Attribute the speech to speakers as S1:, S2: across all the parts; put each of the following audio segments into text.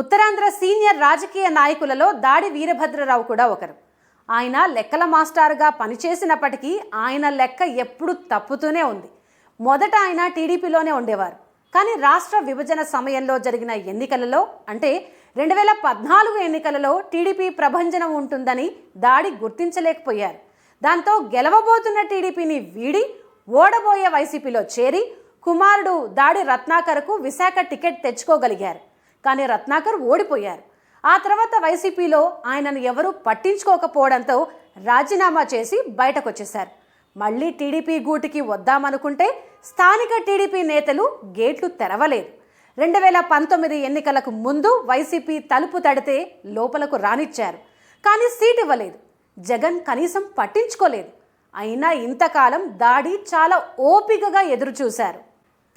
S1: Uttarandhra senior రాజకీయ నాయకులలో దాడి వీరభద్రరావు కూడా ఒకరు. ఆయన లెక్కల మాస్టారుగా పనిచేసినప్పటికీ ఆయన లెక్క ఎప్పుడు తప్పుతూనే ఉంది. మొదట ఆయన టీడీపీలోనే ఉండేవారు. కానీ రాష్ట్ర విభజన సమయంలో జరిగిన ఎన్నికలలో అంటే రెండు వేల పద్నాలుగు ఎన్నికలలో టీడీపీ ప్రభంజనం ఉంటుందని దాడి గుర్తించలేకపోయారు. దాంతో గెలవబోతున్న టీడీపీని వీడి ఓడబోయే వైసీపీలో చేరి కుమారుడు దాడి రత్నాకర్కు విశాఖ టికెట్ తెచ్చుకోగలిగారు. కానీ రత్నాకర్ ఓడిపోయారు. ఆ తర్వాత వైసీపీలో ఆయనను ఎవరూ పట్టించుకోకపోవడంతో రాజీనామా చేసి బయటకొచ్చేశారు. మళ్ళీ టీడీపీ గూటికి వద్దామనుకుంటే స్థానిక టీడీపీ నేతలు గేట్లు తెరవలేదు. రెండు వేల పంతొమ్మిది ఎన్నికలకు ముందు వైసీపీ తలుపు తడితే లోపలకు రానిచ్చారు. కానీ సీట్ ఇవ్వలేదు. జగన్ కనీసం పట్టించుకోలేదు. అయినా ఇంతకాలం దాడి చాలా ఓపికగా ఎదురుచూశారు.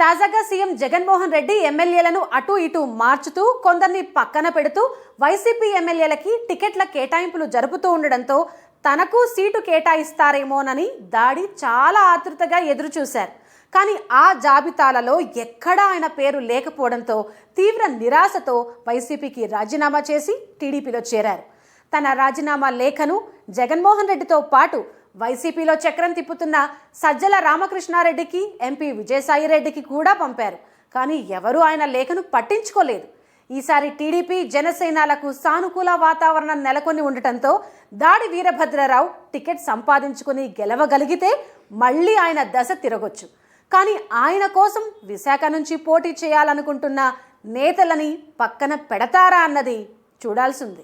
S1: తాజాగా సీఎం జగన్మోహన్ రెడ్డి ఎమ్మెల్యేలను అటు ఇటు మార్చుతూ కొందరిని పక్కన పెడుతూ వైసీపీ ఎమ్మెల్యేలకి టికెట్ల కేటాయింపులు జరుపుతూ ఉండడంతో తనకు సీటు కేటాయిస్తారేమోనని దాడి చాలా ఆతృతగా ఎదురుచూశారు. కానీ ఆ జాబితాలలో ఎక్కడా ఆయన పేరు లేకపోవడంతో తీవ్ర నిరాశతో వైసీపీకి రాజీనామా చేసి టీడీపీలో చేరారు. తన రాజీనామా లేఖను జగన్మోహన్ రెడ్డితో పాటు వైసీపీలో చక్రం తిప్పుతున్న సజ్జల రామకృష్ణారెడ్డికి ఎంపీ విజయసాయిరెడ్డికి కూడా పంపారు. కానీ ఎవరూ ఆయన లేఖను పట్టించుకోలేదు. ఈసారి టీడీపీ జనసేనలకు సానుకూల వాతావరణం నెలకొని ఉండటంతో దాడి వీరభద్రరావు టికెట్ సంపాదించుకుని గెలవగలిగితే మళ్ళీ ఆయన దశ తిరగొచ్చు. కానీ ఆయన కోసం విశాఖ నుంచి పోటీ చేయాలనుకుంటున్న నేతలని పక్కన పెడతారా అన్నది చూడాల్సింది.